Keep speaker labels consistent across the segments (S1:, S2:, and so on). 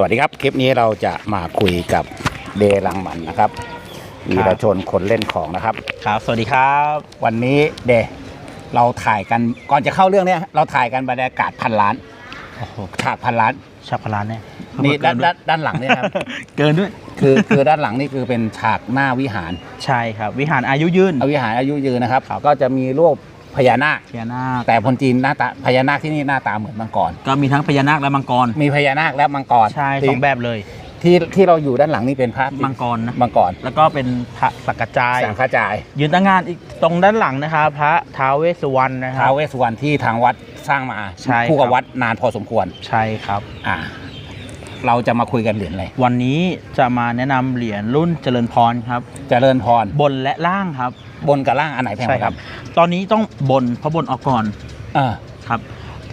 S1: วัสดีครับ คลิปนี้เราจะมาคุยกับเดลังมันนะครับวีรชนคนเล่นของนะครับ
S2: ครับ สวัสดีครับ
S1: วันนี้เดเราถ่ายกันก่อนจะเข้าเรื่องเนี้ยเราถ่ายกันบรรยากาศพันล้าน
S2: โอ้โห
S1: ฉากพันล้าน
S2: ชาพลานเนี่ย
S1: นี่ด้าน
S2: เกิ
S1: ด้านด้านหลังเนี่ยครับ
S2: เกินด้วย
S1: คือคือด้านหลังนี่คือเป็นฉากหน้าวิหาร
S2: ใช่ครับ วิหารอายุยืน
S1: เอาวิหารอายุยืนนะครับ ก็จะมีรูป พญานาค
S2: พญานาค
S1: แต่คนจีนหน้าตาพญานาคที่นี่หน้าตาเหมือนมังกร
S2: ก็มีทั้งพญานาคและมังกร
S1: มีพญานาคและมังกร
S2: ใช่
S1: ที่
S2: สองแบบเลย
S1: ที่ที่เราอยู่ด้านหลังนี่เป็นพระ
S2: มังกรนะ
S1: มังกร
S2: แล้วก็เป็นพระสักกะจาย
S1: สังฆจาย
S2: ยืนตั้งงานอีกตรงด้านหลังนะครับ พระท้าวเวสสุวรรณนะครั
S1: ท้า
S2: บ
S1: วเวสสุวรรณที่ทางวัดสร้างมา
S2: ใช่
S1: คู่กับ
S2: ครับ
S1: วัดนานพอสมควร
S2: ใช่ครับ
S1: อ่า เราจะมาคุยกันเหรียญอะไร
S2: วันนี้จะมาแนะนำเหรียญรุ่นเจริญพรครับ
S1: เจริญพร
S2: บนและล่างครับ
S1: บนกับล่างอันไหนแพงก
S2: ใช่
S1: ว่า
S2: ค
S1: ค
S2: รั
S1: รับบ
S2: ตอนนี้ต้องบนเพราะบนออกก่อน
S1: เออ
S2: ครับ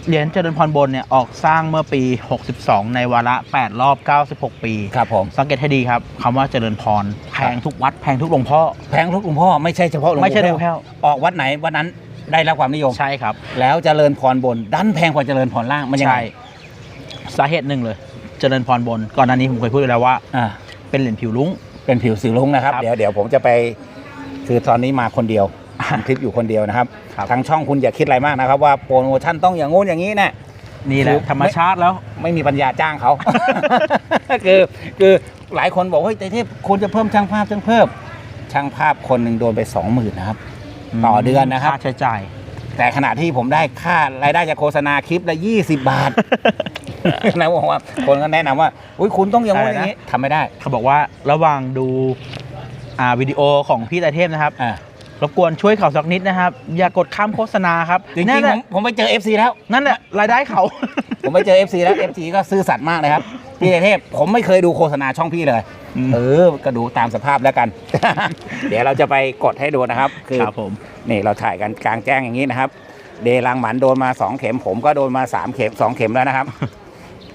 S2: เหรียญเจริญพรบนเนี่ยออกสร้างเมื่อปี 62 ในวาระ 8 รอบ 96 ปี
S1: ครับผม
S2: สังเกตให้ดีครับคำว่าเจริญพรแพงทุกวัดแพงทุกหลวงพ่อ
S1: แพงทุกหลวงพ่อไม่ใช่เฉพาะหลวง
S2: ไม่ใช่หลวง
S1: พ่
S2: พ่
S1: อ
S2: อ
S1: ออกวัดไหนวันนั้นได้รับความนิยม
S2: ใช่ครับ
S1: แล้วเจริญพรบน ดันแพงกว่าเจริญพรล่างมันยัง
S2: ใช่
S1: ไง
S2: สาเหตุหนึ่งเลย เจริญพรบน ก่อนหน้านี้ผมเคยพูดไปแล้วว่า
S1: อ่า
S2: เป็นเหรียญผิวลุ้ง
S1: เป็นผิวสีลุงนะครับ
S2: ครับ
S1: เดี๋ยวเดี๋ยวผมจะไป คือตอนนี้มาคนเดียวทำคลิปอยู่คนเดียวนะครับ
S2: ครับ
S1: ทางช่องคุณอย่าคิดอะไรมากนะครับ ว่าโปรโมชั่นต้องอย่างงู้นอย่างนี้นะ
S2: นี่แหละ
S1: คือ
S2: ธรรมชาติแล้ว
S1: ไม่มีปัญญาจ้างเขา คือคือหลายคนบอกว่าเฮ้ยแต่เทพควรจะเพิ่มช่างภาพช่างเพิ่ม ช่างภาพคนหนึ่งโดนไปสองหมื่นนะครับ ต่อเดือนนะครับ
S2: ค่าใช้จ่าย
S1: แต่ขณะที่ผมได้ค่ารายได้จากโฆษณาคลิปละยี่สิบบาท นะบอกว่าคนก็แนะนำว่า อุ้ยคุณต้องอย่างงู้นอย่างนี้ทำไม่ได้
S2: เขาบอกว่าระหว่างดู อ่าวิดีโอของพี่ตาเทพนะครับ
S1: อ่าร
S2: บกวนช่วยเขาสักนิดนะครับ อย่ากดข้ามโฆษณาครับ
S1: จริง
S2: นั่น
S1: ๆ
S2: แห
S1: ผ
S2: ละ
S1: มผมไปเจอ FC แล้ว
S2: นั่นแหละรายได้เขา
S1: ผมไปเจอ FC แล้ว FC ก็ซื่อสัตย์มากเลยครับ พี่เทพผมไม่เคยดูโฆษณาช่องพี่เลย
S2: อืม
S1: เออ ก็ดูตามสภาพแล้วกัน เดี๋ยวเราจะไปกดให้ดูนะครับ คือ
S2: ครับผม
S1: นี่เราถ่ายกันกลางแจ้งอย่างนี้นะครับ เดลังหมันโดนมา 2 เข็ม ผมก็โดนมา 3 เข็ม 2 เข็มแล้วนะครับ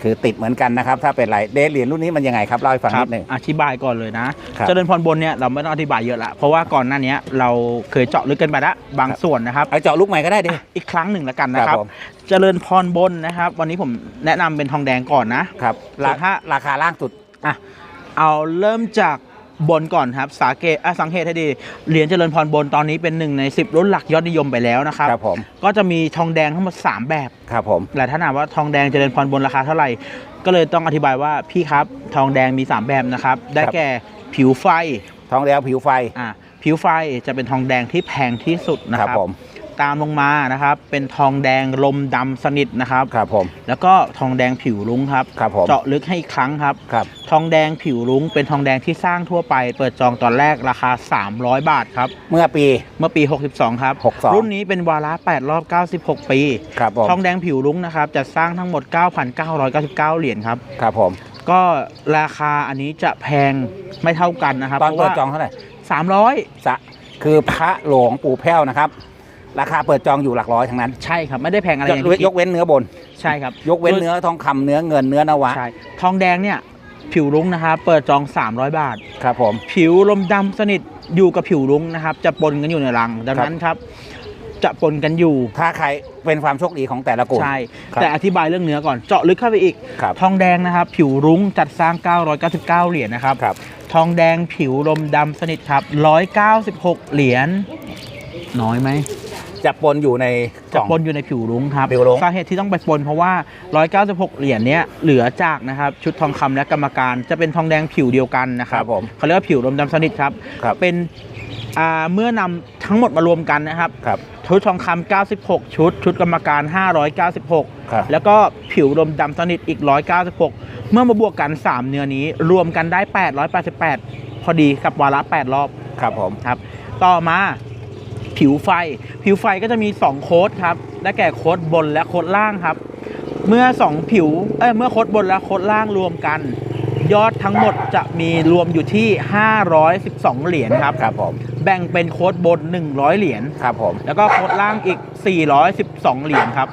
S1: คือติดเหมือนกันนะครับ ถ้าเป็นไรเดเหรียญรุ่นนี้มันยังไงครับเล่าให้ฟัง
S2: ครั
S1: นิดหนึ่ง
S2: อธิบายก่อนเลยนะ
S1: ครับ
S2: เจริญพรบนเนี่ยเราไม่ต้องอธิบายเยอะละเพราะว่าก่อนหน้านี้เราเคยเจาะลึกกันไปแล้วบางส่วนนะครับ
S1: เอาเจาะลูกใหม่ก็ได้ดิ
S2: อีกครั้งหนึ่งแล้วกันนะค
S1: ครั
S2: รั
S1: บบผม
S2: เจริญพรบนนะครับ วันนี้ผมแนะนำเป็นทองแดงก่อนนะ
S1: ครับ
S2: ส่วนถ้า
S1: ราคาล่างสุด
S2: อะเอาเริ่มจาก บนก่อนครับสาเกตอะสังเกตให้ดีเหรียญเจริญพรบนตอนนี้เป็นหนึ่งใน 10รุ่นหลักยอดนิยมไปแล้วนะครับ
S1: ครับผม
S2: ก็จะมีทองแดงทั้งหมด3แบบ
S1: ครับผม
S2: หลายท่านถามว่าทองแดงเจริญพรบนราคาเท่าไหร่ ก็เลยต้องอธิบายว่าพี่ครับทองแดงมี 3 แบบนะครับได้แก่ผิวไฟ
S1: ทองแดงผิวไฟ
S2: อะผิวไฟจะเป็นทองแดงที่แพงที่สุดนะ
S1: ค
S2: ค
S1: รั
S2: รั
S1: บบผม
S2: ตามลงมานะครับ เป็นทองแดงลมดำสนิทนะครับ
S1: ครับผม
S2: แล้วก็ทองแดงผิวรุ้งครับ
S1: ครับผม
S2: เจาะลึกให้อีกครั้งครับ
S1: ครับ
S2: ทองแดงผิวรุ้งเป็นทองแดงที่สร้างทั่วไป เปิดจองตอนแรกราคา 300 บาทครับ
S1: เมื่อปี
S2: เมื่อปี 62 ครับ
S1: 62
S2: รุ่นนี้เป็นวาระ 8 รอบ 96 ปี
S1: ครับผม
S2: ทองแดงผิวรุ้งนะครับจะสร้างทั้งหมด 9,999 เหรียญครับ
S1: ครับผม
S2: ก็ราคาอันนี้จะแพงไม่เท่ากันนะครับ
S1: ตอน
S2: เพ
S1: เปิ
S2: ราะ
S1: ด
S2: ว่า
S1: จองเท่าไหร่
S2: 300
S1: สะคือพระหลวงปู่แพ้วนะครับ ราคาเปิดจองอยู่หลักร้อยทั้งนั้น
S2: ใช่ครับไม่ได้แพงอะไร
S1: ย
S2: อย่าง
S1: ก
S2: ที่คิด
S1: ยกเว้นเนื้อบน
S2: ใช่ครับ
S1: ยกเว้นเนื้อทองคำเนื้อเงินเนื้อนวะ
S2: ใช่ทองแดงเนี่ยผิวรุ้งนะครับเปิดจอง 300 บาท
S1: ครับผม
S2: ผิวลมดำสนิทอยู่กับผิวรุ้งนะครับ จะปนกันอยู่ในรัง ดังนั้นครับ จะปนกันอยู่
S1: ถ้าใครเป็นความโชคดีของแต่ละกลุ่ม
S2: ใช่
S1: ครับ
S2: แต่อธิบายเรื่องเนื้อก่อนเจาะลึกเข้าไปอีก
S1: ครับ
S2: ทองแดงนะครับ ผิวรุ้งจัดสร้าง 999 เหรียญนะครับ
S1: ครับ
S2: ทองแดงผิวลมดำสนิทครับ 196 เหรียญน้อยไหม
S1: จะปนอยู่ในก
S2: จะ
S1: ล่อง
S2: ปนอยู่ในผิวรุ้งครับ
S1: ผิวรุ้ง
S2: สาเหตุที่ต้องไปปนเพราะว่า 196 เหรียญเนี้ยเหลือจากนะครับชุดทองคำและกรรมการจะเป็นทองแดงผิวเดียวกันนะค
S1: ค
S2: รั
S1: รั
S2: บบ
S1: ผม
S2: เขาเรียกว่าผิวลมดำสนิทครับ
S1: ครับ
S2: เป็นอ่าเมื่อนำทั้งหมดมารวมกันนะครับ
S1: ครับ
S2: ชุดทองคำ96 ชุด ชุดกรรมการ 596
S1: ครับ
S2: แล้วก็ผิวลมดำสนิทอีก 196 เมื่อมาบวกกัน 3 เนื้อนี้ รวมกันได้ 888 พอดีกับวาระ 8 รอบ
S1: ครับผม
S2: ครับ ต่อมา ผิวไฟ ผิวไฟก็จะมี 2 โค้ดครับ ได้แก่โค้ดบนและโค้ดล่างครับ เมื่อ 2 ผิว เอ้ย เมื่อโค้ดบนและโค้ดล่างรวมกัน ยอดทั้งหมดจะมีรวมอยู่ที่ 512 เหรียญครับ
S1: ครับผม
S2: แบ่งเป็นโค้ดบน 100 เหรียญ
S1: ครับผม
S2: แล้วก็โค้ดล่างอีก 412 เหรียญครับ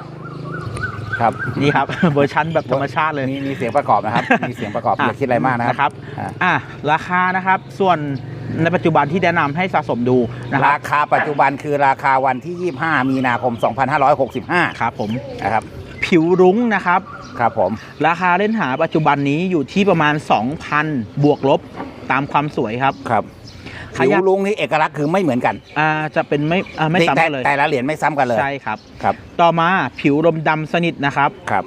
S1: ครับ
S2: นี่ครับ เวอร์ชันแบบธรรมชาติเลย
S1: มีมีเสียงประกอบนะครับ มีเสียงประกอบอย่าคิดอะไรมากนะครับ
S2: นะครับ
S1: อ่า
S2: อะราคานะครับ ส่วน ในปัจจุบันที่แนะนำให้สะสมดูนะครั
S1: รา
S2: บ
S1: คาปัจจุบันคือราคาวันที่ 25 มีนาคม 2565
S2: ครับผม
S1: นะครับ
S2: ผิวรุ้งนะครับ
S1: ครับผม
S2: ราคาเล่นหาปัจจุบันนี้อยู่ที่ประมาณ 2,000 บวกลบตามความสวยครับ
S1: ครับ
S2: ใคร
S1: ผิ
S2: อยาก
S1: วลุงนี่เอกลักษณ์คือไม่เหมือนกัน
S2: อ่าจะเป็นไม่อ่าไม่ซ้ำ
S1: แต่
S2: กันเลย
S1: แต่ละเหรียญไม่ซ้ำกันเลย
S2: ใช่ครับ
S1: ครับ
S2: ต่อมาผิวลมดำสนิทนะครับ
S1: ครับ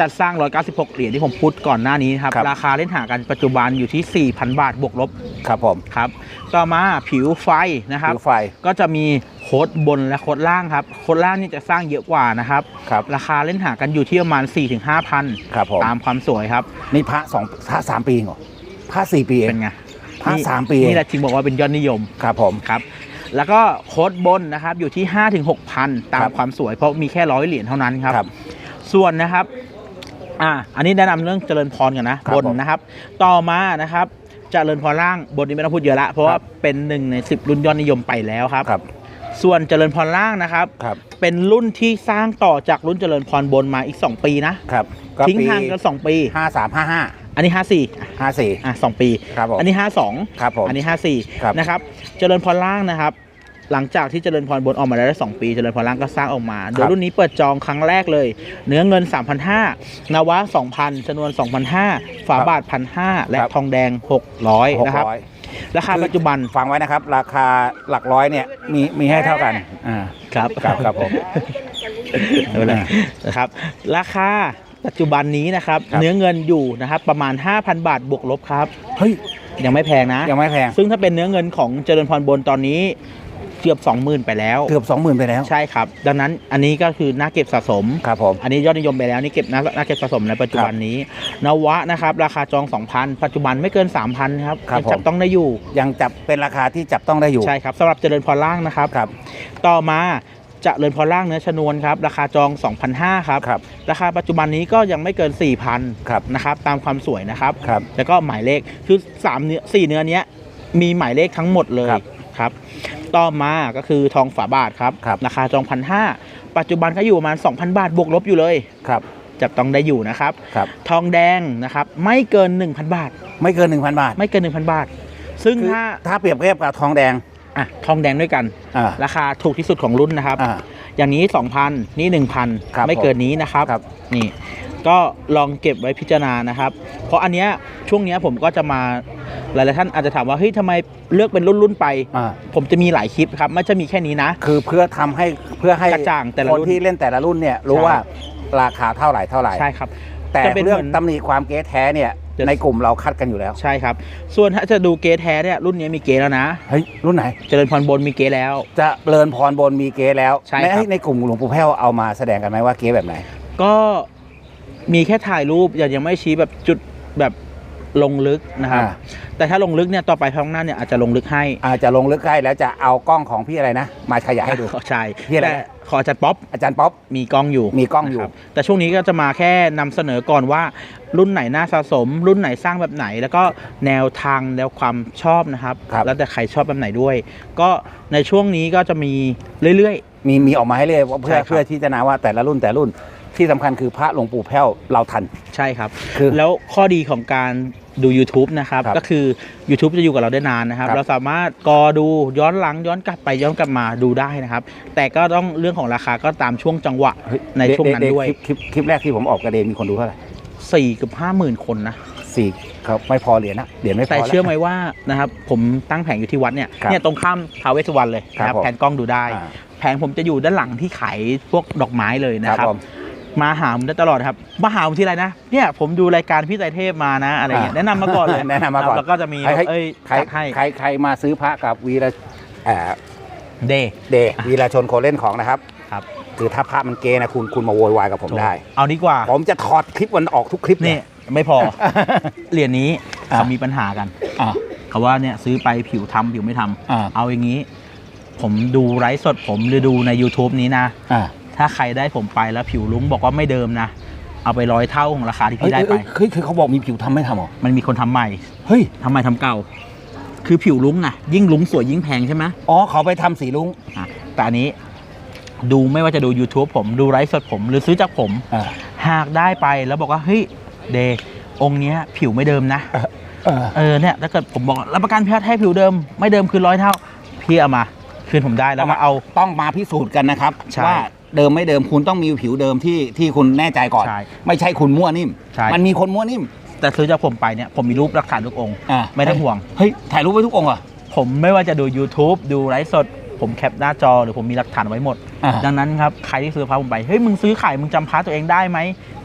S2: จัดสร้าง 196 เหรียญที่ผมพูดก่อนหน้านี้ครับ
S1: ครับ
S2: ราคาเล่นหากันปัจจุบันอยู่ที่ 4,000 บาทบวกลบ
S1: ครับผม
S2: ครับต่อมาผิวไฟนะครับ
S1: ผิวไฟ
S2: ก็จะมีโค้ดบนและโค้ดล่างครับโค้ดล่างนี่จะสร้างเยอะกว่านะครับ
S1: ครับ
S2: ราคาเล่นหากันอยู่ที่ประมาณ 4-5,000
S1: ครับผม
S2: ตามความสวยครับ
S1: นี่พระสองพระสามปีเหรอพระสี่ปีเอง
S2: เป็นไง
S1: พระ
S2: นี่
S1: สามปี
S2: นี่แหละจึงบอกว่าเป็นยอดนิยม
S1: ครับผม
S2: ครับแล้วก็โค้ดบนนะครับอยู่ที่ 5-6,000 ตาม
S1: ครับ
S2: ความสวยเพราะมีแค่ร้อยเหรียญเท่านั้นครับ
S1: ครับ
S2: ส่วนนะครับ อ่าอันนี้แนะนำเรื่องเจริญพรกันนะ
S1: ครับ
S2: บน
S1: ผม
S2: นะครับ ต่อมานะครับเจริญพรล่างบนนี้ไม่ต้องพูดเยอะละเพราะว่า
S1: ครับ
S2: เป็นหนึ่งในสิบรุ่นยอดนิยมไปแล้วครับ
S1: ครับ
S2: ส่วนเจริญพรล่างนะครับ
S1: ครับ
S2: เป็นรุ่นที่สร้างต่อจากรุ่นเจริญพรบนมาอีก 2 ปีนะ
S1: ครับก็
S2: ทิ้ง
S1: ปี
S2: ห่างกัน2ปี
S1: ห้าสามห้าห้า
S2: อันนี้ 54
S1: ห้าสี่
S2: อะสองปี
S1: ครับผม
S2: อันนี้ 52
S1: ครับผม
S2: อันนี้
S1: ครับ
S2: 54 นะครับ เจริญพรล่างนะครับ หลังจากที่เจริญพรบนออกมาแล้วได้สองปี เจริญพรล่างก็สร้างออกมา โดยรุ่นนี้เปิดจองครั้งแรกเลย เนื้อเงิน 3,500นวะ 2,000จำนวน 2,500 ฝาบาท 1,500 และ
S1: ครับ
S2: ทองแดง
S1: หก
S2: 600 นะครับ
S1: ร้อย
S2: ราคาปัจจุบัน
S1: ฟังไว้นะครับ ราคาหลักร้อยเนี่ยมีมีให้เท่ากันอ่า
S2: ครับ
S1: ครับครับผม
S2: ไม่เป็นไรนะครับ ราคาปัจจุบันนี้นะครับ
S1: ครับ
S2: เนื้อเงินอยู่นะครับประมาณ 5,000 บาทบวกลบครับ
S1: เฮ้ย
S2: ยังไม่แพงนะ
S1: ยังไม่แพง
S2: ซึ่งถ้าเป็นเนื้อเงินของเจริญพรบนตอนนี้ เกือบ 20,000 ไปแล้ว
S1: เกือบสองหมื่นไปแล้ว
S2: ใช่ครับ ดังนั้นอันนี้ก็คือน่าเก็บสะสม
S1: ครับผม
S2: อันนี้ยอดนิยมไปแล้วนี่เก็บน่าน่าเก็บสะสมในปัจจุบันนี้ นวะนะครับ ราคาจอง 2,000 ปัจจุบันไม่เกิน 3,000 ครับ
S1: ครับ
S2: ยังจับ
S1: ผม
S2: ต้องได้อยู่
S1: ยังจับเป็นราคาที่จับต้องได้อยู่
S2: ใช่ครับสำหรับเจริญพรล่างนะครับ
S1: ครับ
S2: ต่อมาเจริญพรล่างเนื้อชนวนครับ ราคาจอง2,500ครับ
S1: ครับ
S2: ราคาปัจจุบันนี้ก็ยังไม่เกิน 4,000
S1: ครับ
S2: นะครับ ตามความสวยนะครับ
S1: ครับ
S2: แล้วก็หมายเลขคือ3เนื้อ4เนื้อเนี้ยมีหมายเลขทั้งหมดเลย
S1: ครับ
S2: ครับ ต่อมาก็คือทองฝาบาทครับ
S1: ครับ
S2: ราคาจองพันห้าปัจจุบันก็อยู่ประมาณ2,000 บาทบวกลบอยู่เลย
S1: ครับ
S2: จับต้องได้อยู่นะครับ
S1: ครับ
S2: ทองแดงนะครับ ไม่เกิน 1,000 บาท
S1: ไม่เกินหนึ่งพันบาท
S2: ไม่เกิน 1,000 บาท ซึ่ง
S1: คือ
S2: ถ้า
S1: ถ้าเปรียบเทียบกับทองแดง
S2: อะทองแดงด้วยกัน
S1: อ่า
S2: ราคาถูกที่สุดของรุ่นนะครับ
S1: อ่า
S2: อย่างนี้ 2,000 นี่1,000
S1: ครับ
S2: ไม่เกินนี้นะครับ
S1: ครับ
S2: นี่ ก็ลองเก็บไว้พิจารณานะครับ เพราะอันเนี้ยช่วงเนี้ยผมก็จะมา หลายๆท่านอาจจะถามว่าเฮ้ยทำไมเลือกเป็นรุ่นๆไป
S1: อ่า
S2: ผมจะมีหลายคลิปครับไม่จะมีแค่นี้นะ
S1: คือเพื่อทำให้เพื่อให้
S2: กระจ่างแต่ละ
S1: คน
S2: รุ่น
S1: ที่เล่นแต่ละรุ่นเนี่ยรู้
S2: ใช่
S1: ว่าราคาเท่าไหร่เท่าไหร่
S2: ใช่ครับ
S1: แต่
S2: จะเป็น
S1: เรื่อง
S2: เหมือน
S1: ตำหนิความเก๊แท้เนี่ย
S2: จะ
S1: ในกลุ่มเราคัดกันอยู่แล้ว
S2: ใช่ครับ ส่วนถ้าจะดูเกทแท้เนี่ยรุ่นนี้มีเกทแล้วนะ
S1: เฮ้ย รุ่นไหน
S2: เจริญพรบนมีเกทแล้ว
S1: จะเลินพรบนมีเก๊แล้ว
S2: ใช่ครับ
S1: ในในกลุ่มหลวงปู่แพ้วเอามาแสดงกันไหมว่าเก๊แบบไหน
S2: ก็มีแค่ถ่ายรูปยังยังไม่ชี้แบบจุดแบบ ลงลึกนะครับ
S1: อ่า
S2: แต่ถ้าลงลึกเนี่ยต่อไปข้างหน้าเนี่ยอาจจะลงลึกให้
S1: อาจจะลงลึกใกล้แล้วจะเอากล้องของพี่อะไรนะ มาขยายให้ดู
S2: ใช่
S1: พี่อะไร
S2: แต่ขออาจารย์ป๊อป
S1: อาจารย์ป๊อป
S2: มีกล้องอยู่
S1: มีกล้องอยู่
S2: นะครับแต่ช่วงนี้ก็จะมาแค่นำเสนอก่อนว่า รุ่นไหนน่าสะสม รุ่นไหนสร้างแบบไหน แล้วก็แนวทางแนวความชอบนะครับ
S1: ครับ
S2: แล้วแต่ใครชอบแบบไหนด้วย ก็ในช่วงนี้ก็จะมีเรื่อย
S1: มีมีออกมาให้เลยว่าเพื่อ
S2: ใช่ครับ
S1: เพื่อที่จะนาว่าแต่ละรุ่นแต่ละรุ่น ที่สำคัญคือพระหลวงปู่แพ้วเราทัน
S2: ๆใช่ครับ
S1: คือ
S2: แล้วข้อดีของการดู YouTube นะครับ
S1: ครับ
S2: ก็คือ YouTube จะอยู่กับเราได้นานนะครับ
S1: ครับ
S2: เราสามารถกอดูย้อนหลังย้อนกลับไปย้อนกลับมาดูได้นะครับ แต่ก็ต้องเรื่องของราคาก็ตามช่วงจังหวะ
S1: เฮ้ย
S2: ในช่วงนั้น
S1: เๆ
S2: ด้วย
S1: คลิปคลิปคลิปแรกที่ผมออกกระเด็นมีคนดูเท่าไหร่
S2: สี่กับห้าหมื่นคนนะ
S1: สี่ครับไม่พอเหรียญนะเหรียญไม่พอ
S2: แต่
S1: แล้ว
S2: เชื่อไหมว่านะครับผมตั้งแผงอยู่ที่วัดเนี่ย
S1: ครับ
S2: เนี่ยตรงข้ามท้าวเวสสุวรรณเลยนะค
S1: ครั
S2: รั
S1: บบผม
S2: แผนกล้องดูได้
S1: อ่า
S2: แผงผมจะอยู่ด้านหลังที่ขายพวกดอกไม้เลยนะ
S1: ค
S2: ค
S1: รั
S2: รั
S1: บบผม
S2: มาหาผมได้ตลอดครับ มาหาผมทีไรนะ เนี่ยผมดูรายการพี่ไตรเทพมานะอะไรเงี้ย
S1: อ่า
S2: แนะนำมาก่อนเลย
S1: แนะนำมาก่อน
S2: แล้วก็จะมี
S1: ใครให้
S2: เอ้ย
S1: ใคร
S2: จัดให้
S1: ใครใครมาซื้อพระกับวีระเอ่อ
S2: เด
S1: เดวีระชนโคเล่นของนะครับ
S2: ครับ
S1: คือถ้าพระมันเกนะคุณคุณมาโวยวายกับผมได้
S2: เอาดีกว่า
S1: ผมจะถอดคลิปวันออกทุกคลิป
S2: นี่
S1: เลย
S2: ไม่พอเหรียญนี้
S1: อ่า
S2: เขามีปัญหากัน
S1: อ่า
S2: เขาว่าเนี่ยซื้อไปผิวทำผิวไม่ทำ
S1: อ่า
S2: เอาอย่างนี้ ผมดูไลฟ์สดผมหรือดูใน YouTube นี้นะ
S1: อ่า
S2: ถ้าใครได้ผมไปแล้วผิวลุ้งบอกว่าไม่เดิมนะ เอาไปร้อยเท่าของราคาที่
S1: เฮ้ย
S2: พี่ได้ไป
S1: เฮ้ยเฮ้ยคือเขาบอกมีผิวทำไม่ทำเหรอ
S2: มันมีคนทำใหม่
S1: เฮ้ย
S2: ทำใหม่ทำเก่า คือผิวลุ้งอะยิ่งลุ้งสวยยิ่งแพงใช่ไหม
S1: อ๋อเขาไปทำสีลุง
S2: อะแต่อันนี้ดูไม่ว่าจะดู YouTube ผมดูไลฟ์สดผมหรือซื้อจากผม
S1: อ่า
S2: หากได้ไปแล้วบอกว่า เฮ้ย เดย์องค์เนี้ยผิวไม่เดิมนะ
S1: เออ
S2: เออเนี่ยถ้าเกิดผมบอกรับประกันแพทย์ให้ผิวเดิม ไม่เดิมคือร้อยเท่า พี่เอามา คืนผมได้แล้วก็เอา
S1: ต้องมาพิสูจน์กันนะครับ
S2: ใช่
S1: ว่า เดิมไม่เดิมคุณต้องมีผิวเดิมที่ที่คุณแน่ใจก่อน
S2: ใช่
S1: ไม่ใช่คุณมั่วนิ่ม
S2: ใช่
S1: มันมีคนมั่วนิ่ม
S2: แต่ซื้อจากผมไปเนี่ยผมมีรูปหลักฐานทุกองค์
S1: อ่า
S2: ไม่ต้องห่วง
S1: เฮ้ยถ่ายรูปไว้ทุกองค์เหรอ
S2: ผมไม่ว่าจะดู YouTube ดูไลฟ์สด ผมแคปหน้าจอหรือผมมีหลักฐานไว้หมด
S1: อ่า
S2: ดังนั้นครับใครที่ซื้อพระผมไปเฮ้ยมึงซื้อขายมึงจำพระตัวเองได้ไหม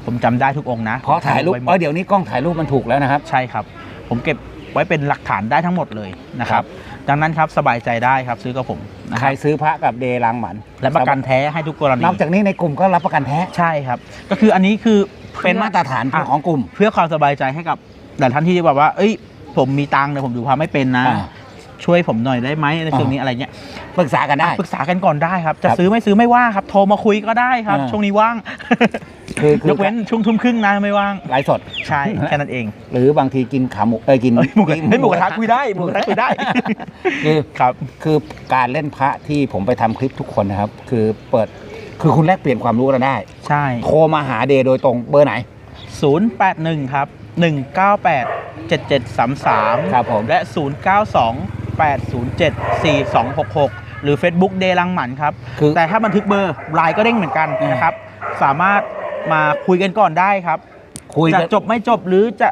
S2: ผมจำได้ทุกองค์นะ
S1: เพราะถ่ายรูป
S2: ไว้หม
S1: เออ
S2: ด
S1: เดี๋ยวนี้กล้องถ่ายรูปมันถูกแล้วนะครับ
S2: ใช่ครับ ผมเก็บไว้เป็นหลักฐานได้ทั้งหมดเลยนะค
S1: ครั
S2: รับ
S1: บ
S2: ดังนั้นครับสบายใจได้ครับซื้อกับผมนะ
S1: ใค
S2: ค
S1: ร
S2: รับ
S1: ซื้อพระกับเดรังหมัน
S2: และประกันแท้ให้ทุกกรณี
S1: นอกจากนี้ในกลุ่มก็รับประกันแท้
S2: ใช่ครับ ก็คืออันนี้คือ
S1: เป็นมาตรฐาน
S2: อะ
S1: ของกลุ่ม
S2: เพื่อความสบายใจให้กับหลายท่านที่แบบว่า เอ้ย ผมมีตังค์แต่ผมดูพระไม่เป็นนะ
S1: อ่า
S2: ช่วยผมหน่อยได้ไหมในช่วงนี้อะไรเงี้ย
S1: ปรึกษากันได้
S2: อะปรึกษากันก่อนได้ครับ จะ
S1: ครับ
S2: ซื้อไม่ซื้อไม่ว่าครับ โทรมาคุยก็ได้ครับ
S1: อ่า
S2: ช่วงนี้ว่าง
S1: คือคือย
S2: กเว้นช่วงทุ่มครึ่งนะไม่ว่าง
S1: ไลฟ์สด
S2: ใช่แค่นั้นเอง
S1: หรือบางทีกินขาหมูเออกิน
S2: เอ้ยหมูกระเฮ้ยหมูกระทะคุยได้หมูกระทะคุยได้
S1: คือ
S2: ครับคือ
S1: คือการเล่นพระที่ผมไปทำคลิปทุกคนนะครับ คือเปิดคือคุณแลกเปลี่ยนความรู้กันได้
S2: ใช่
S1: โทรมาหาเดย์โดยตรงเบอร์ไหน
S2: 081 ครับ 198 7733
S1: ครับผม
S2: และ 092 807 4266 หรือ Facebook เดลังหมันครับ
S1: คือ
S2: แต่ถ้าบันทึกเบอร์ไลน์ก็เด้งเหมือนกัน
S1: อืม
S2: นะครับ สามารถ มาคุยกันก่อนได้ครับ
S1: คุย
S2: จะ
S1: กัน
S2: จบไม่จบหรือจะ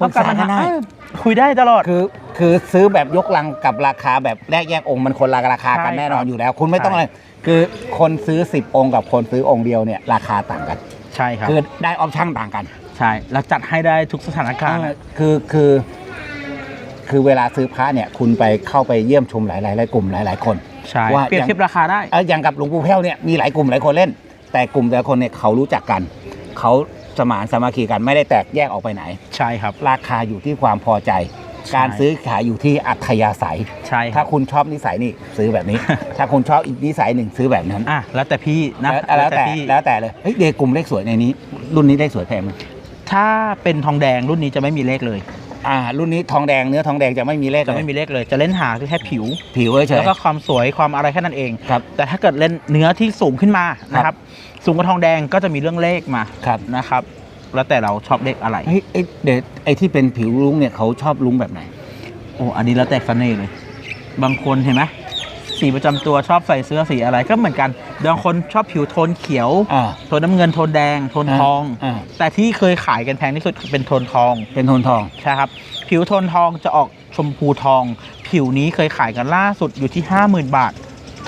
S1: ปรึกษากันได้
S2: เออคุยได้ตลอด
S1: คือคือซื้อแบบยกลังกับราคาแบบแลกแยกองค์มันคนละราคากัน
S2: ใช่
S1: แน่นอน
S2: ครับ
S1: อยู่แล้ว คุณไม่ต้อง
S2: ใช่
S1: อะไรคือคนซื้อ 10 องค์กับคนซื้อองค์เดียวเนี่ยราคาต่างกัน
S2: ใช่ครับ
S1: คือได้ออปชั่นต่างกัน
S2: ใช่แล้วจัดให้ได้ทุกสถานการณ์
S1: เออคือคือ คือเวลาซื้อพระเนี่ย คุณไปเข้าไปเยี่ยมชมหลายๆหลายกลุ่มหลาย ๆ คน
S2: ใช่
S1: ว่า
S2: เปรียบเทียบราคาได้
S1: เอออย่างกับหลวงปู่แพ้วเนี่ยมีหลายกลุ่มหลายคนเล่น แต่กลุ่มแต่ละคนเนี่ยเขารู้จักกัน เขาสมานสามัคคีกันไม่ได้แตกแยกออกไปไหน
S2: ใช่ครับ
S1: ราคาอยู่ที่ความพอใจ
S2: ใช่
S1: การซื้อขายอยู่ที่อัธยาศัย
S2: ใช่ค
S1: ถ้า
S2: รับ
S1: คุณชอบนิสัยนี่ซื้อแบบนี้ ถ้าคุณชอบอีกนิสัยหนึ่งซื้อแบบนั้น
S2: อะแล้วแต่พี่นะ
S1: แล้วแล้วแต่
S2: พี่
S1: แล้วแต่เลยเฮ้ยเดย์กลุ่มเลขสวยในนี้ รุ่นนี้เลขสวยแพงไหม
S2: ถ้าเป็นทองแดงรุ่นนี้จะไม่มีเลขเลย
S1: อ่ารุ่นนี้ทองแดงเนื้อทองแดงจะไม่มีเลข
S2: จะไม่มีเลขเลยจะเล่นหาคือแค่ผิว
S1: ผิวเฉย
S2: แล้วก็ความสวยความอะไรแค่นั้นเอง
S1: ครับ
S2: แต่ถ้าเกิดเล่นเนื้อที่สูงขึ้นมานะครับ สูงกว่าทองแดงก็จะมีเรื่องเลขมา
S1: ครับ
S2: นะครับ แล้วแต่เราชอบเลขอะไร
S1: เฮ้ยไอ้เดย์ไอ้ที่เป็นผิวรุ้งเนี่ยเขาชอบรุ้งแบบไหน
S2: โอ้อันนี้แล้วแต่เสน่ห์เลย บางคนเห็นไหม สีประจำตัวชอบใส่เสื้อสีอะไรก็เหมือนกันบางคนชอบผิวโทนเขียว
S1: อ่า
S2: โทนน้ำเงินโทนแดง โทนทอง
S1: อ่า
S2: แต่ที่เคยขายกันแพงที่สุดเป็นโทนทอง
S1: เป็นโทนทอง
S2: ใช่ครับ ผิวโทนทองจะออกชมพูทอง ผิวนี้เคยขายกันล่าสุดอยู่ที่ 50,000 บาท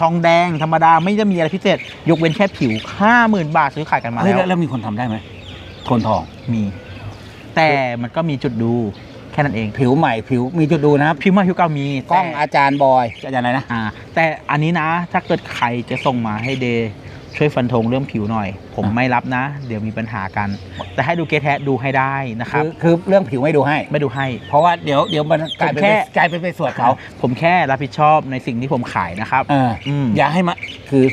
S2: ทองแดงธรรมดาไม่จะมีอะไรพิเศษ ยกเว้นแค่ผิว 50,000 บาทซื้อขายกันมา
S1: เฮ้ย
S2: แล้
S1: แล้ววแล้วมีคนทำได้ไหมโทนทอง
S2: มี แต่มันก็มีจุดดู แค่นั้นเอง
S1: ผิวใหม่ผิวมีจุดดูนะครับ
S2: ผิวใหม่ผิวเก่ามี
S1: กล้อง
S2: แต่
S1: อาจารย์บอยอาจารย์อะไรนะ
S2: อ่าแต่อันนี้นะถ้าเกิดใครจะส่งมาให้เดย์ช่วยฟันธงเรื่องผิวหน่อย ผม
S1: อะ
S2: ไม่รับนะ เดี๋ยวมีปัญหากัน แต่ให้ดูเกทแท้ดูให้ได้นะครับ
S1: คือคือเรื่องผิวไม่ดูให้
S2: ไม่ดูให้
S1: เพราะว่าเดี๋ยวเดี๋ยวมันกลายเป็น
S2: ผมแค่
S1: ไปกลายเป็นไปสวดเขา
S2: ผมแค่รับผิดชอบในสิ่งที่ผมขายนะครับ
S1: เออ
S2: อืม
S1: อย่าให้มาคือ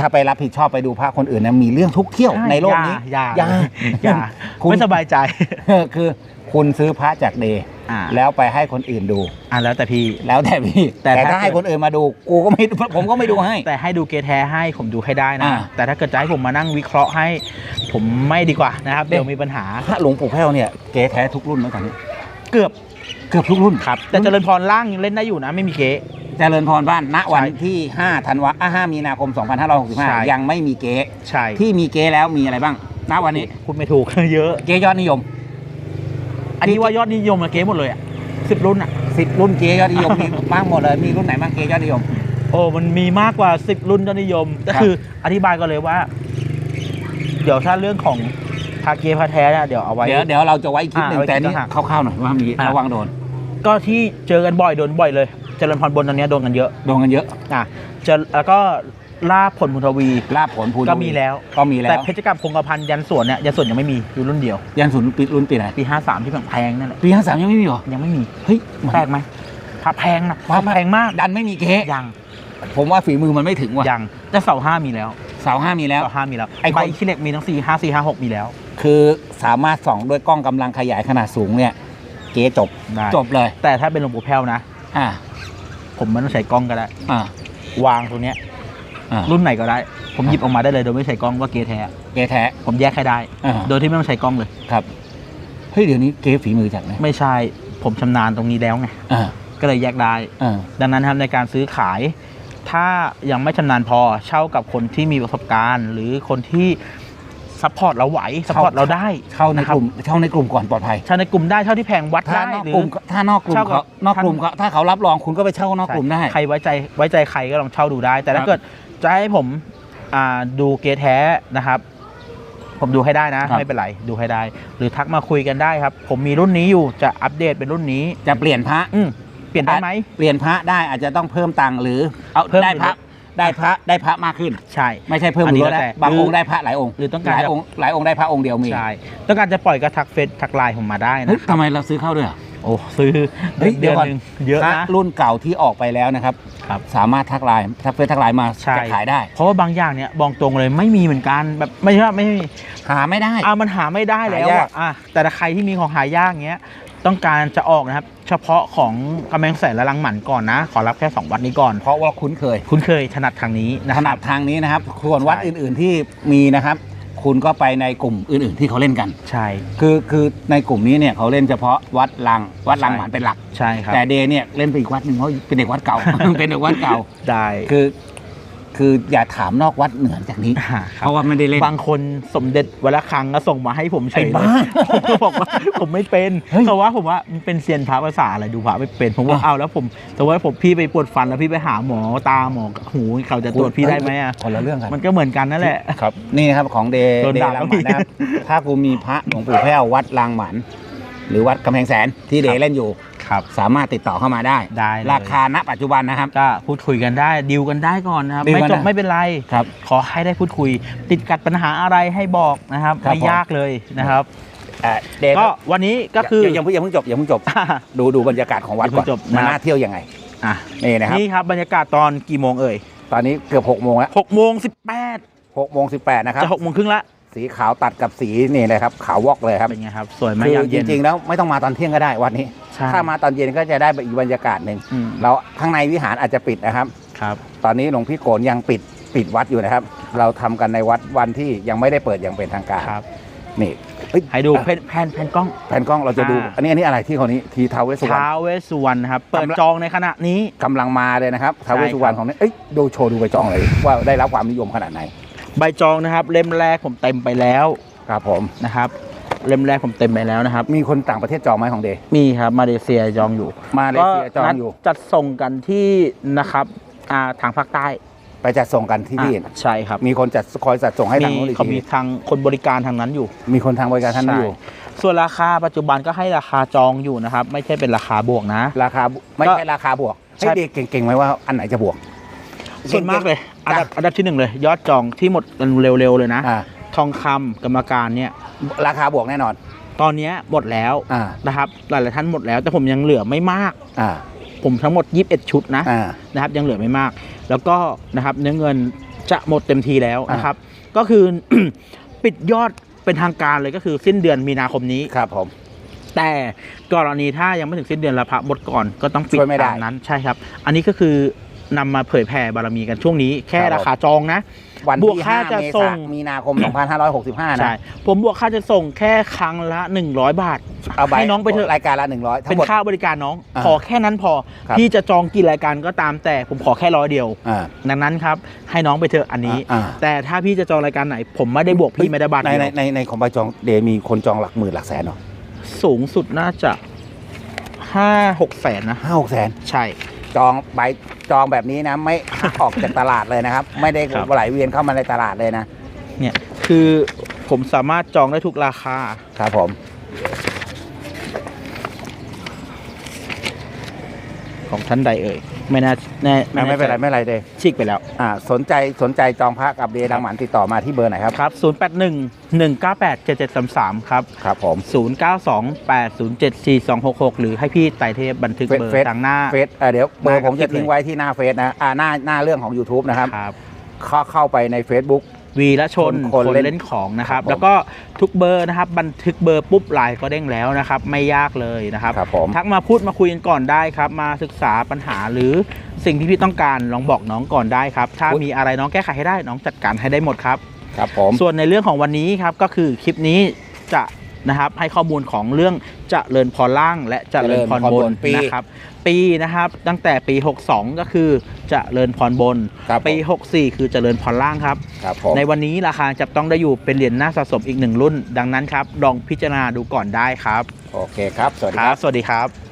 S1: ถ้าไปรับผิดชอบไปดูพระคนอื่นนะมีเรื่องทุกข์เที่ยว
S2: ช่
S1: ในโลกนี้
S2: อย่า
S1: อย่า
S2: อย่า
S1: คุณ
S2: ไม่สบายใจ
S1: เออคือคุณซื้อพระจากเดย์
S2: อ่า
S1: แล้วไปให้คนอื่นดู
S2: อ่าแล้วแต่พี่
S1: แล้วแต่พี่
S2: แต่
S1: แต่
S2: ถ้า
S1: ถ้าให้คนอื่นมาดูกูก็ไม่ผมก็ไม่ดูให้
S2: แต่ให้ดูเกทแท้ให้ผมดูให้ได้นะ
S1: อ่า
S2: แต่ถ้าเกิดจะให้ผมมานั่งวิเคราะห์ให้ ผมไม่ดีกว่านะครับ เดี๋ยวมีปัญหา
S1: พระหลวงปู่แพ้วเนี่ยเก๋แท้ทุกรุ่นเหมือนกันนี่
S2: เกือบ
S1: เกือบทุกรุ่น
S2: ครับ แต่เจริญพรล่างยังเล่นได้อยู่นะ ไม่มีเก๊
S1: เจริญพรบ้านณวัน
S2: ใช่
S1: ที่ 5 ธันวาอะ5มีนาคม
S2: ใช่
S1: 2565 ยังไม่มีเก๋
S2: ใช่
S1: ที่มีเก๋แล้วมีอะไรบ้าง ณวันนี้
S2: พูดไม่ถูก เยอะ
S1: เก๋ยอดนิยม
S2: อันนี้ว่ายอดนิยมอะเก๊หมดเลยอะสิบรุ่นอะ
S1: สิบรุ่นเก๋ยอดนิยม มีบ้างหมดเลย มีรุ่นไหนบ้างเก๋ยอดนิยม
S2: โอ้มันมีมากกว่าสิบรุ่นยอดนิยมก็
S1: ครับ
S2: คืออธิบายก็เลยว่า เดี๋ยวถ้าเรื่องของพาเกพาแท้เนี่ยเดี๋ยวเอาไว้
S1: เดี๋ยวเดี๋ยวเราจะไว้คลิปหนึ่ง
S2: อ่าไว้
S1: แต่
S2: คลิป
S1: นี่
S2: ต่างหาก
S1: คร่าวๆหน่อยว่ามี
S2: อ่า
S1: ระวังโดน
S2: ก็ที่เจอกันบ่อยโดนบ่อยเลย เจริญพรบนตอนเนี้ยโดนกันเยอะ
S1: โดนกันเยอะ
S2: อะเจะแล้วก็ลาบผลพุทวี
S1: ลาบผลภูล
S2: ก็มีแล้ว
S1: ก็มีแล้
S2: แต่
S1: ว
S2: เพชรกรรมคงกระพันยันส่วนเนี่ยยันส่วนยังไม่มีอยู่รุ่นเดียว
S1: ยันศูนย์ปีรุ่นปีไหน
S2: ปี 53 ที่แพงๆนั่นแหละ
S1: ปีห้าสามยังไม่มีเหรอ
S2: ยังไม่มี
S1: เฮ้ย
S2: แปลกไหมพระแพงนะพระแพงมาก
S1: ดันไม่มีเก๋
S2: ยัง
S1: ผมว่าฝีมือมันไม่ถึงว่ะ
S2: ยังแต่เสาห้ามีแล้ว
S1: เสาห้ามีแล้ว
S2: เสาห้ามีแล้ว
S1: ไอ้คน
S2: ใบขี้เหล็กมีทั้งสี่ห้าสี่ห้าหกมีแล้ว
S1: คือสามารถส่องด้วยกล้องกำลังขยายขนาดสูงเนี่ย เก๋จบ
S2: ได้
S1: จบเลย
S2: แต่ถ้าเป็นหลวงปู่แพ้วนะ
S1: อ่า
S2: ผมไม่ต้องใช้กล้องก็ได้
S1: อ่า วา
S2: งตรงเนี้ย
S1: อ่า
S2: รุ่นไหนก็ได้ ผมหยิบออกมาได้เลยโดยไม่ใช้กล้องว่าเกแท้
S1: เก๋แท้
S2: ผมแยกให้ได้
S1: อ่า
S2: โดยที่ไม่ต้องใช้กล้องเลย
S1: ครับ เฮ้ย เดี๋ยวนี้เก๋ฝีมือจากไหน
S2: ไม่ใช่ ผมชำนาญตรงนี้แล้วไง
S1: อ่า
S2: ก็เลยแยกได้
S1: อ่า
S2: ดังนั้นครับในการซื้อขาย ถ้ายังไม่ชำนาญพอเช่ากับคนที่มีประสบการณ์ หรือคนที่ ซัพพอร์ตเราไหวซัพพอร์ตเราได้
S1: เช่าใน
S2: นะค
S1: ก
S2: รับ
S1: ลุ่มเช่าในกลุ่มก่อนปลอดภัย
S2: เช่าในกลุ่มได้เช่าที่แพงวัด
S1: ถ้า
S2: ได้
S1: นอก
S2: หรือก
S1: ลุ่มถ้านอกกลุ่ม
S2: เช่ากั
S1: เขา
S2: บ
S1: นอกกลุ่มเขาถ้าเขารับรองคุณก็ไปเช่านอกกลุ่มได้
S2: ใครไว้ใจไว้ใจใครก็ลองเช่าดูได้ แต่
S1: ครั
S2: ถ้า
S1: บ
S2: เกิดจะให้ผมอ่าดูเกียร์แท้นะครับ ผมดูให้ได้นะ
S1: ครับ
S2: ไม่เป็นไรดูให้ได้ หรือทักมาคุยกันได้ครับ ผมมีรุ่นนี้อยู่จะอัปเดตเป็นรุ่นนี้
S1: จะเปลี่ยนพระ
S2: อืมเปลี่ยนได้ไหม
S1: เปลี่ยนพระได้อาจจะต้องเพิ่มตังค์หรือเอา
S2: เพิ่ม
S1: ได้พระ ได้พระได้พระมากขึ้น
S2: ใช่
S1: ไม่ใช่เพิ่ม
S2: อันนี้
S1: หรือลด
S2: แล้วแต่
S1: นะบางองค์ได้พระหลายองค์
S2: หรือต้องการ
S1: หลาย
S2: จะ
S1: องค์หลายองค์ได้พระองค์เดียวมี
S2: ใช่ต้องการจะปล่อยก็ทักเฟซทักไลน์ผมมาได้
S1: เฮ้ย
S2: นะ
S1: ทำไมเราซื้อเข้าด้วยอะ
S2: โอ้ซื้อ
S1: เฮ้ยเดี๋
S2: เดื
S1: ย
S2: อ
S1: วนก่อน
S2: หนึ่งเยอะ
S1: พระ
S2: นะ
S1: รุ่นเก่าที่ออกไปแล้วนะครับ
S2: ครับ
S1: สามารถทักไลน์ทักเฟซทักไลน์มา
S2: ใช่
S1: จะขายได้
S2: เพราะว่าบางอย่างเนี่ยบอกตรงเลยไม่มีเหมือนกันแบบไม่ใช่ว่าไม่มี
S1: หาไม่ได้
S2: อ่ามันหาไม่ได้แล้ว
S1: หายาก
S2: อะอะแต่ถ้าใครที่มีของหายากเงี้ย ต้องการจะออกนะครับ เฉพาะของกำแพงแสนและลังหมันก่อนนะ ขอรับแค่ 2 วัดนี้ก่อน
S1: เพราะว่าคุ้นเคย
S2: คุ้นเคยถนัดทางนี้นะ
S1: ถ
S2: ค
S1: นั
S2: รั
S1: ด
S2: บ
S1: ทางนี้นะครับส่วนวัด
S2: ใช่
S1: อื่นๆที่มีนะครับ คุณก็ไปในกลุ่มอื่น ๆ ที่เขาเล่นกัน
S2: ใช่
S1: คือคือในกลุ่มนี้เนี่ยเขาเล่นเฉพาะวัดลังวัดลัง
S2: ใช่
S1: หมันเป็นหลัก
S2: ใช่ครับ
S1: แต่เดย์เนี่ยเล่นไปอีกวัดหนึ่งเพราะเป็นเด็กวัดเก่า เป็นเด็กวัดเก่า
S2: ได้
S1: คือ คืออย่าถามนอกวัดเหนือจากนี้
S2: อ่าค
S1: เพ
S2: รับ
S1: ราะว่าไม่ได้เล่น
S2: บางคนสมเด็จวัดละครังก็ส่งมาให้ผมเฉย
S1: ไอ้
S2: เล
S1: บ้า
S2: ยผมก็บอกว่าผมไม่เป็น
S1: เฮ้ย
S2: เพราะว่าผมว่ามันเป็นเซียนพระภาษาอะไรดูพระไม่เป็นผมว่า
S1: อะ
S2: เอาแล้วผม แต่ว่าผมพี่ไปปวดฟันแล้วพี่ไปหาหมอตาหมอหูเขาจะตรวจพี่ได้ไหมอะ
S1: คนละเรื่องกัน
S2: มันก็เหมือนกันนั่นแหละ
S1: ครับนี่นะครับของเดย์
S2: โดน
S1: เด
S2: ด่า
S1: ย์ลังห
S2: ก็มี
S1: มันนะครับถ้ากูมีพระหลวงปู่แพ้ววัดลังหมันหรือวัดกำแพงแสนที่เด
S2: ครั
S1: ย์
S2: บ
S1: เล่นอยู่
S2: ครับ
S1: สามารถติดต่อเข้ามาได้
S2: ได้เลย
S1: ราคาณปัจจุบันนะครับ
S2: ก็พูดคุยกันได้ดิวกันได้ก่อนนะครับ
S1: ดีล
S2: ไม่
S1: กัน
S2: จบ
S1: ได้
S2: ไม่เป็นไร
S1: ครับ
S2: ขอให้ได้พูดคุย ติดกัดปัญหาอะไรให้บอกนะครับ
S1: ครับ
S2: ไม่
S1: ผม
S2: ยากเลยนะครับ
S1: เอ่อเดย์
S2: ก็วันนี้ก็คือ
S1: ยังเพิ่งยังเพิ่งจบยังเพิ่งจบ ดูดูบรรยากาศของวัดก่อน
S2: ยังเพิ่งจบ
S1: มัน
S2: นะครับ
S1: น่าเที่ยวยังไง
S2: อะ
S1: นี่นะครับ
S2: นี่ครับบรรยากาศตอนกี่โมงเอ่ย
S1: ตอนนี้เกือบ6กโมงแล้ว
S2: หกโมงสิบแปด
S1: หกโมงสิบแปดนะครับ
S2: จะหกโมงครึ่งละ
S1: สีขาวตัดกับสีนี่เลยครับขาววอกเลยครับ
S2: เป็นไงครับ สวยไหม
S1: คือยา
S2: ม
S1: จ
S2: เย็น
S1: ริงๆแล้วไม่ต้องมาตอนเที่ยงก็ได้วันนี้
S2: ใช่
S1: ถ้ามาตอนเย็นก็จะได้อีกบรรยากาศหนึ่ง
S2: อืม
S1: เราข้างในวิหารอาจจะปิดนะครับ
S2: ครับ
S1: ตอนนี้หลวงพี่โกนยังปิดปิดวัดอยู่นะครับ เราทำกันในวัดวันที่ยังไม่ได้เปิดอย่างเป็นทางการ
S2: ครับ
S1: นี่เฮ้ย
S2: ให้ดูแผ่นแผ่นแผ่นกล้อง
S1: แผ่นกล้องเราจะดู
S2: อ่า
S1: อันนี้อันนี้อะไรที่คนนี้ทีทาวเวสสุวรรณ
S2: ท้าวเวสสุวรรณนะครับเปิด
S1: กำลัง
S2: จองในขณะนี้
S1: กำลังมาเลยนะครับทาวเวส
S2: ใช่ครับ
S1: สุวรรณของนี้เอ้ยดูโชว์ดูไปจองเลยว่าได้รับความนิยมขนาดไหน
S2: ใบจองนะครับ เล่มแรกผมเต็มไปแล้ว
S1: ครับผม
S2: นะครับ เล่มแรกผมเต็มไปแล้วนะครับ
S1: มีคนต่างประเทศจองไหมของเดย์
S2: มีครับมาเลเซียจองอยู่
S1: มาเลเซียจอง
S2: นัด
S1: อยู่
S2: จัดส่งกันที่นะครับอ่าทางภาคใต้
S1: ไปจัดส่งกันที่นี่
S2: อะใช่ครับ
S1: มีคนจัดคอยจัดส่งให้ทาง
S2: มี
S1: นู้นอีก
S2: เขา
S1: ที
S2: มีทางคนบริการทางนั้นอยู่
S1: มีคนทางบริการท่านนั้นอยู่
S2: ใช่ส่วนราคาปัจจุบันก็ให้ราคาจองอยู่นะครับ ไม่ใช่เป็นราคาบวกนะ
S1: ราคาไม่
S2: ก็
S1: ใช่ราคาบวก
S2: ใช่
S1: ให้เด็กเก่งๆไหมว่าอันไหนจะบวก
S2: ส่วนมากเลย อันดับ
S1: จ้ะ
S2: อันดับที่หนึ่งเลย ยอดจองที่หมดกันเร็วๆเลยนะ
S1: อ่า
S2: ทองคำกรรมการเนี่ย
S1: ราคาบวกแน่นอน
S2: ตอนเนี้ยหมดแล้ว
S1: อ่า
S2: นะครับ หลายๆท่านหมดแล้ว แต่ผมยังเหลือไม่มาก
S1: อ่า
S2: ผมทั้งหมด 21 ชุดนะ
S1: อ่า
S2: นะครับยังเหลือไม่มาก แล้วก็นะครับเนื้อเงินจะหมดเต็มทีแล้ว
S1: อ่าน
S2: นะครับ ก็คือ ปิดยอดเป็นทางการเลยก็คือสิ้นเดือนมีนาคมนี้
S1: ครับผม
S2: แต่กรณีถ้ายังไม่ถึงสิ้นเดือนและพระหมดก่อนก็ต้องปิด
S1: ช่วยไม่ได้
S2: ตามนั้นใช่ครับ อันนี้ก็คือนำมาเผยแผ่บารมีกันช่วงนี้ แค่
S1: ครับ
S2: ราคาจองนะ
S1: วัน
S2: บวก
S1: ที่
S2: ค่า
S1: 5
S2: จะ
S1: เม
S2: ส่
S1: ษาง มีนาคม 2565 นะ
S2: ใช่ผมบวกค่าจะส่งแค่ครั้งละ 100 บาท
S1: เอาใบ
S2: ให้น้องไปเถอะ
S1: รายการละ 100 ทั้
S2: เป็
S1: ง
S2: น
S1: หมด
S2: ค่าบริการน้อง
S1: อ่า
S2: ขอแค่นั้นพอ
S1: ครับ
S2: พี่จะจองกี่รายการก็ตามแต่ผมขอแค่ร้อยเดียว
S1: อ่า
S2: ดังนั้นครับ ให้น้องไปเถอะอันนี้
S1: อ่า
S2: แต่ถ้าพี่จะจองรายการไหน ผมไม่ได้บวกพี่ไม่ได้บาท
S1: ใน
S2: เดียว
S1: ในในในของใบจองเดย์มีคนจองหลักหมื่นหลักแสนเหรอ
S2: สูงสุดน่าจะห้าหกแสนนะ
S1: ห้าหกแสน
S2: ใช่
S1: จองใบจองแบบนี้นะ ไม่ ออกจากตลาดเลยนะครับ ไม่ได้
S2: ครับ
S1: ไหลเวียนเข้ามาในตลาดเลยนะ
S2: เนี่ยคือผมสามารถจองได้ทุกราคา
S1: ครับผม
S2: ของท่านใดเอ่ย ไม่น่าแน่
S1: ไม่ไม่เป็นไรไม่เป็นไรเดย์
S2: ฉีกไปแล้ว
S1: อ่าสนใจสนใจจองพระกับเดย์ดังหมันติดต่อมาที่เบอร์ไหนครับ
S2: ครับ081 198 7733ครับ
S1: ครับผม
S2: 092 807 4266 หรือให้พี่ไต่เทพบันทึก
S1: เฟซ
S2: เบอร์
S1: เฟซ
S2: ทางหน้า
S1: เฟซเอ่อเดี๋ยวเบอร์
S2: มากับ
S1: ผมจะ
S2: คลิปเลย
S1: ทิ้งไว้ที่หน้าเฟซนะอ่าหน้าหน้าเรื่องของ YouTube นะครับ
S2: ครับ
S1: เข้าเข้าไปใน Facebook
S2: วีละชน
S1: คน
S2: คน
S1: เล่น
S2: เล่นของนะครับ
S1: ครับผม
S2: แล้วก็ทุกเบอร์นะครับ บันทึกเบอร์ปุ๊บไลน์ก็เด้งแล้วนะครับ ไม่ยากเลยนะครับ
S1: ครับผม
S2: ทักมาพูดมาคุยกันก่อนได้ครับ มาศึกษาปัญหาหรือสิ่งที่พี่ต้องการลองบอกน้องก่อนได้ครับ ถ้ามีอะไรน้องแก้ไขให้ได้น้องจัดการให้ได้หมดครับ
S1: ครับผม
S2: ส่วนในเรื่องของวันนี้ครับก็คือคลิปนี้จะ นะครับให้ข้อมูลของเรื่องเจริญพรล่าง และเจริญพรบน
S1: ปี
S2: นะครับปีนะครับตั้งแต่ปี 62 ก็คือเจริญพรบน
S1: ครับผม
S2: ปี 64 คือเจริญพรล่างครับ
S1: ครับผม
S2: ในวันนี้ราคาจับต้องได้อยู่เป็นเหรียญน่าสะสมอีกหนึ่งรุ่น ดังนั้นครับลองพิจารณาดูก่อนได้ครับ
S1: โอเคครับ สวัสดี
S2: ค
S1: ค
S2: รั
S1: รับ
S2: บสวัสดีครับ